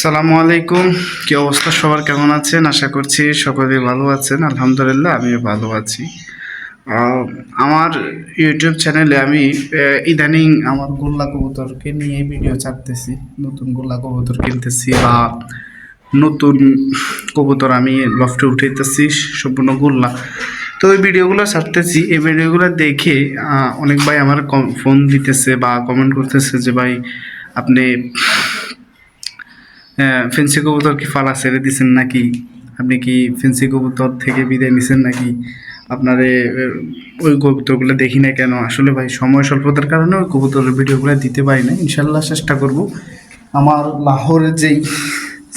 আসসালামু আলাইকুম। কি অবস্থা? সবার কেমন আছেন? আশা করছি সকলে ভালো আছেন। আলহামদুলিল্লাহ, আমিও ভালো আছি। আমার ইউটিউব চ্যানেলে আমি ইদানিং আমার গোল্লা কবুতরকে নিয়ে ভিডিও ছাড়তেছি নতুন গোল্লা কবুতর কিনতেছি বা নতুন কবুতর আমি লফটে উঠাইতেছি, সম্পূর্ণ গোল্লা। তো ওই ভিডিওগুলো ছাড়তেছি এই ভিডিওগুলো দেখে অনেক ভাই আমার ফোন দিতেছে বা কমেন্ট করতেছে যে, ভাই, আপনি ফেন্সি কবুতর কি ফালা ছেড়ে দিছেন নাকি? আপনি কি ফেন্সি কবুতর থেকে বিদায় নিছেন নাকি? আপনারে ওই কবুতরগুলো দেখি না কেন? আসলে ভাই, সময় স্বল্পতার কারণে ওই কবুতরের ভিডিওগুলো দিতে পারি না ইনশাল্লাহ চেষ্টা করব। আমার লাহোরের যেই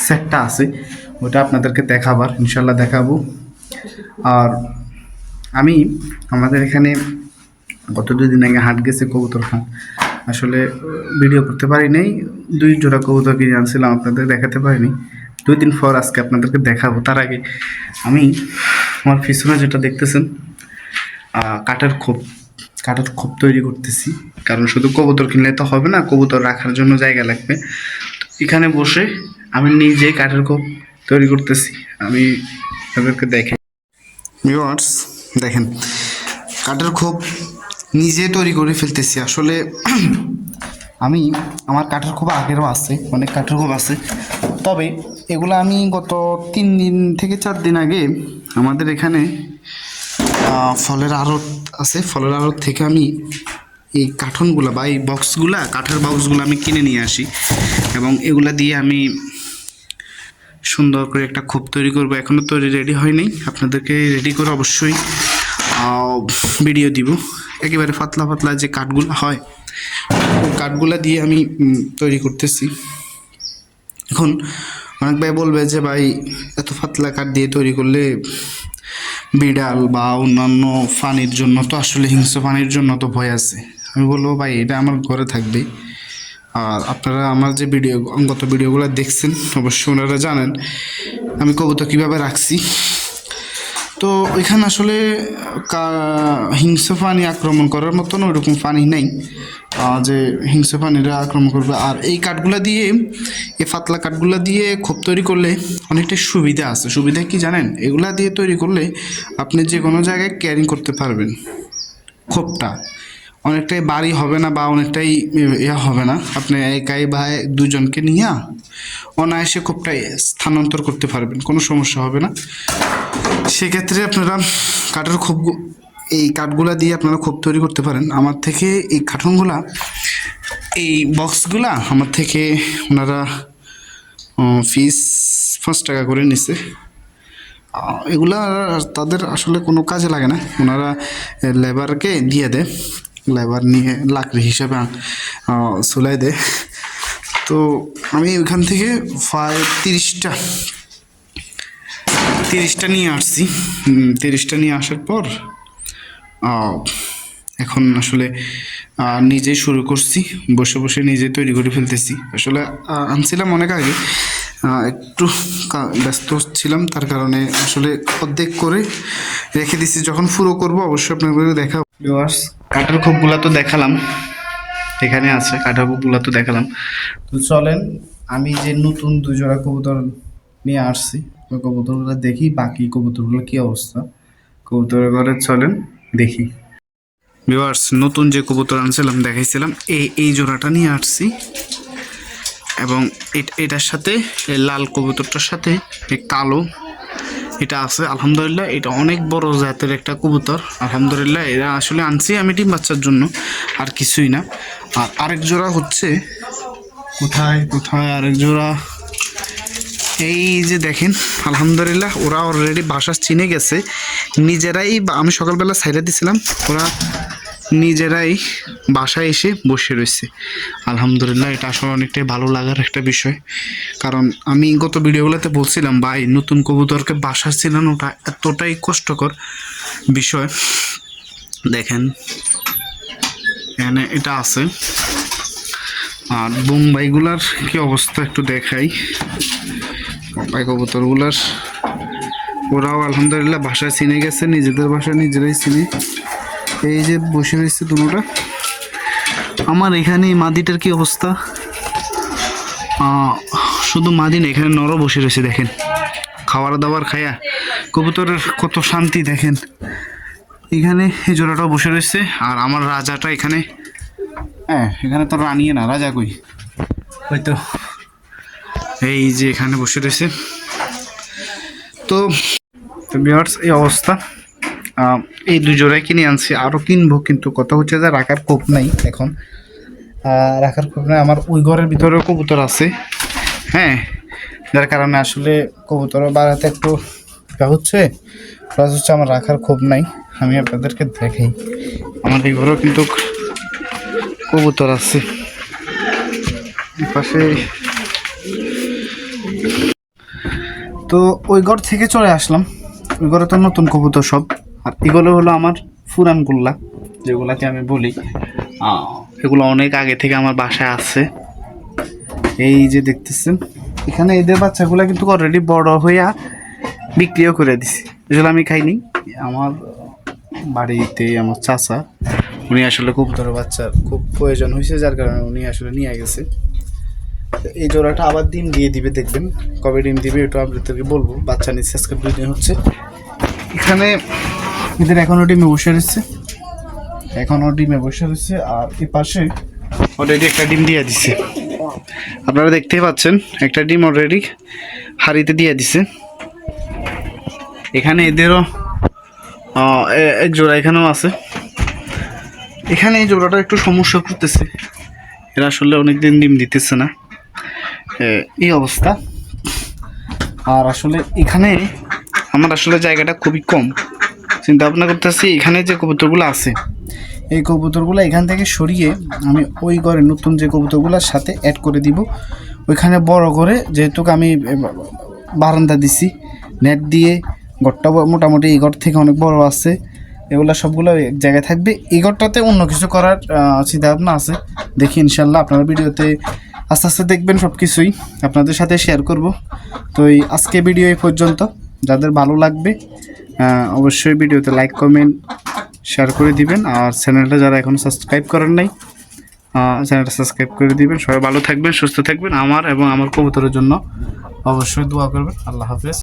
সেটটা আছে, ওটা আপনাদেরকে দেখাবার। ইনশাল্লাহ দেখাবো। আর আমি, আমাদের এখানে গত দুদিন আগে হাট গেছে কবুতর হাট আসলে ভিডিও করতে পারি নাই। দুই জোড়া কবুতর কিনে আনছিলাম, আপনাদের দেখাতে পারিনি। দুই দিন পর আজকে আপনাদেরকে দেখাবো। তার আগে আমি আমার পিছনে যেটা দেখতেছেন কাঠের খোপ। কাঠের খোপ তৈরি করতেছি। কারণ শুধু কবুতর কিনলে তো হবে না, কবুতর রাখার জন্য জায়গা লাগবে। এখানে বসে আমি নিজে কাঠের খোপ তৈরি করতেছি। আমি তাদেরকে দেখে ভিউয়ার্স, দেখেন, কাঠের খোপ নিজে তৈরি করে ফেলতেছি। আসলে আমি, আমার কাঠের খুব আগেরও আছে, অনেক কাঠের খুব আছে। তবে এগুলো আমি গত তিন দিন থেকে চার দিন আগে আমাদের এখানে ফলের আড়ত আছে। ফলের আড়ত থেকে আমি এই কাঠনগুলো বা এই বক্সগুলা কাঠের বক্সগুলো আমি কিনে নিয়ে আসি এবং এগুলা দিয়ে আমি সুন্দর করে একটা খোপ তৈরি করব। এখনও তৈরি রেডি হয়নি। আপনাদেরকে রেডি করে অবশ্যই ভিডিও দিব। একেবারে পাতলা পাতলা যে কাঠগুলো হয় কাঠগুলা দিয়ে আমি তৈরি করতেছি। এখন অনেক ভাই বলবে যে, ভাই, এত পাতলা কাঠ দিয়ে তৈরি করলে বিড়াল বা অন্যান্য পানির জন্য তো আসলে হিংস্র পানির জন্য তো ভয় আছে। আমি বলব, ভাই, এটা আমার ঘরে থাকবে। আর আপনারা আমার যে ভিডিও গত ভিডিওগুলো দেখছেন, অবশ্যই ওনারা জানেন আমি কবুতর কীভাবে রাখছি। তো ওইখানে আসলে হিংস্র প্রাণী আক্রমণ করার মতন ওইরকম পানি নেই। যে হিংস্র প্রাণীরা আক্রমণ করবে। আর এই কাঠগুলা দিয়ে, এই পাতলা কাঠগুলা দিয়ে খোপ তৈরি করলে অনেকটা সুবিধা আছে। সুবিধা কি জানেন? এগুলা দিয়ে তৈরি করলে আপনি যে কোনো জায়গায় ক্যারিং করতে পারবেন। খোপটা। অনেকটাই বাড়ি হবে না বা অনেকটাই ইয়ে হবে না। আপনি একাই বা দুজনকে নিয়ে অনায়াসে খোপটা স্থানান্তর করতে পারবেন, কোনো সমস্যা হবে না। সেক্ষেত্রে আপনারা কাঠের খোপ এই কাঠগুলা দিয়ে আপনারা খোপ তৈরি করতে পারেন। আমার থেকে এই কাঠনগুলা এই বক্সগুলা আমার থেকে ওনারা ফিস পাঁচ টাকা করে নিছে। এগুলা তাদের আসলে কোনো কাজে লাগে না। ওনারা লেবারকে দিয়ে দেয়। লেবার নিয়ে লাকড়ি হিসাবে চুলাই দেয়। তো আমি ওইখান থেকে প্রায় তিরিশটা তিরিশটা নিয়ে আসছি। তিরিশটা নিয়ে আসার পর এখন আসলে নিজেই শুরু করছি। বসে বসে নিজে তৈরি করে ফেলতেছি। আসলে আনছিলাম অনেক আগে। একটু ব্যস্ত ছিলাম। তার কারণে আসলে অর্ধেক করে রেখে দিছি। যখন পুরো করব, অবশ্যই আপনাদের দেখা কাঠের খোপগুলা তো দেখালাম। এখানে আছে কাঠের খোপগুলা তো দেখালাম। তো চলেন, আমি যে নতুন দুজোড়া কবুতর নিয়ে আসছি, ওই কবুতরগুলো দেখি, বাকি কবুতরগুলো কি অবস্থা। কবুতরের ঘরে চলেন, দেখি। ভিউয়ার্স, নতুন যে কবুতর আনছিলাম, দেখাইছিলাম, এই এই জোড়াটা নিয়ে আসছি। এবং এট- এটার সাথে লাল কবুতরটার সাথে কালো এটা আছে, আলহামদুলিল্লাহ, এটা অনেক বড় জাতের একটা কবুতর। আলহামদুলিল্লাহ, এরা আসলে আনছি আমি ডিম বাচ্চার জন্য, আর কিছুই না। আর আরেক জোড়া হচ্ছে, কোথায় কোথায় আরেক জোড়া? এই যে দেখেন, আলহামদুলিল্লাহ, ওরা অলরেডি বাসা চিনে গেছে। নিজেরাই আমি সকালবেলা সাইডে দিছিলাম, ওরা নিজেরাই বাসায় এসে বসে রয়েছে। আলহামদুলিল্লাহ, এটা আসলে অনেকটাই ভালো লাগার একটা বিষয়। কারণ আমি গত ভিডিওগুলোতে বলছিলাম, ভাই, নতুন কবুতরকে বাসা চিনানোটা এতটাই কষ্টকর বিষয়। দেখেন, এখানে এটা আছে। আর বোম্বাইগুলার কি অবস্থা একটু দেখাই। বোম্বাই কবুতরগুলার, ওরাও আলহামদুলিল্লাহ বাসায় চিনে গেছে, নিজেদের বাসায় নিজেরাই চিনে। এই যে বসে রয়েছে দুটোটা। আমার এখানে মাদিটার কি অবস্থা? শুধু মাদি না এখানে নরও বসে রয়েছে দেখেন। খাওয়ার দাবার খায়া। কবুতরের কত শান্তি দেখেন। এখানে এই জোড়াটাও বসে রয়েছে আর আমার রাজাটা এখানে। হ্যাঁ এখানে তো রানিয়ে না রাজা কই? হয়তো। এই যে এখানে বসে রয়েছে। তো বিহার্স এই অবস্থা। এই দুই জোড়াই কিনে আনছি। আরও কিনবো, কিন্তু কথা হচ্ছে যে রাখার কোপ নাই এখন। রাখার কোপ নাই। আমার ওই ঘরের ভিতরেও কবুতর আছে। হ্যাঁ যার কারণে আসলে কবুতর বাড়াতে একটু হচ্ছে। প্লাস হচ্ছে আমার রাখার ক্ষোভ নাই। আমি আপনাদেরকে দেখাই। আমার এই ঘরেও কিন্তু কবুতর আছে। পাশে। তো ওই ঘর থেকে চলে আসলাম। ওই ঘরে তো নতুন কবুতর সব। আর এগুলো হলো আমার ফুরান গুল্লা যেগুলাকে আমি বলি। এগুলো অনেক আগে থেকে আমার বাসায় আছে। এই যে দেখতেছেন, এখানে এদের বাচ্চাগুলো কিন্তু অলরেডি বড় হইয়া বিক্রিও করে দিছি। আসলে আমি খাইনি। আমার বাড়িতে আমার চাচা, উনি আসলে কবুতরের বাচ্চার খুব প্রয়োজন হয়েছে যার কারণে উনি আসলে নিয়ে গেছে। এই জোড়াটা আবার ডিম দিয়ে দিবে, দেখবেন। কবে ডিম দিবে এটা আপনাদেরকে বলব। বাচ্চা নিচ্ছে আজকে দুই দিন হচ্ছে। এখানে এদের এখনও ডিমে বসে রয়েছে। এখনও ডিমে বসে রয়েছে আর এই পাশে অলরেডি একটা ডিম দিয়ে দিছে। আপনারা দেখতেই পাচ্ছেন, একটা ডিম অলরেডি হাড়িতে দিয়ে দিছে। এখানে এদেরও এ- এক জোড়া এখানেও আছে। এখানে এই জোড়াটা একটু সমস্যা করতেছে। এরা আসলে অনেকদিন ডিম দিতেছে না। এই অবস্থা। আর আসলে এখানে আমার আসলে জায়গাটা খুবই কম। চিন্তা ভাবনা করতেছি, এখানে যে কবুতরগুলো আছে। এই কবুতরগুলো এখান থেকে সরিয়ে আমি ওই ঘরে নতুন যে কবুতরগুলোর সাথে অ্যাড করে দিব। ওইখানে বড় করে যেহেতু আমি বারান্দা দিছি নেট দিয়ে। ঘরটা মোটামুটি এই ঘর থেকে অনেক বড় আছে। এগুলো সবগুলো এক জায়গায় থাকবে। এই ঘরটাতে অন্য কিছু করার চিন্তা ভাবনা আছে। দেখি ইনশাল্লাহ আপনারা ভিডিওতে আস্তে আস্তে দেখবেন সব কিছুই আপনাদের সাথে শেয়ার করব। তো এই আজকে ভিডিও এই পর্যন্ত। যাদের ভালো লাগবে অবশ্যই ভিডিওতে লাইক কমেন্ট শেয়ার করে দিবেন। আর চ্যানেলটা যারা এখনও সাবস্ক্রাইব করেন নাই চ্যানেলটা সাবস্ক্রাইব করে দিবেন। সবাই ভালো থাকবেন, সুস্থ থাকবেন। আমার এবং আমার কবুতরের জন্য অবশ্যই দোয়া করবেন। আল্লাহ হাফেজ।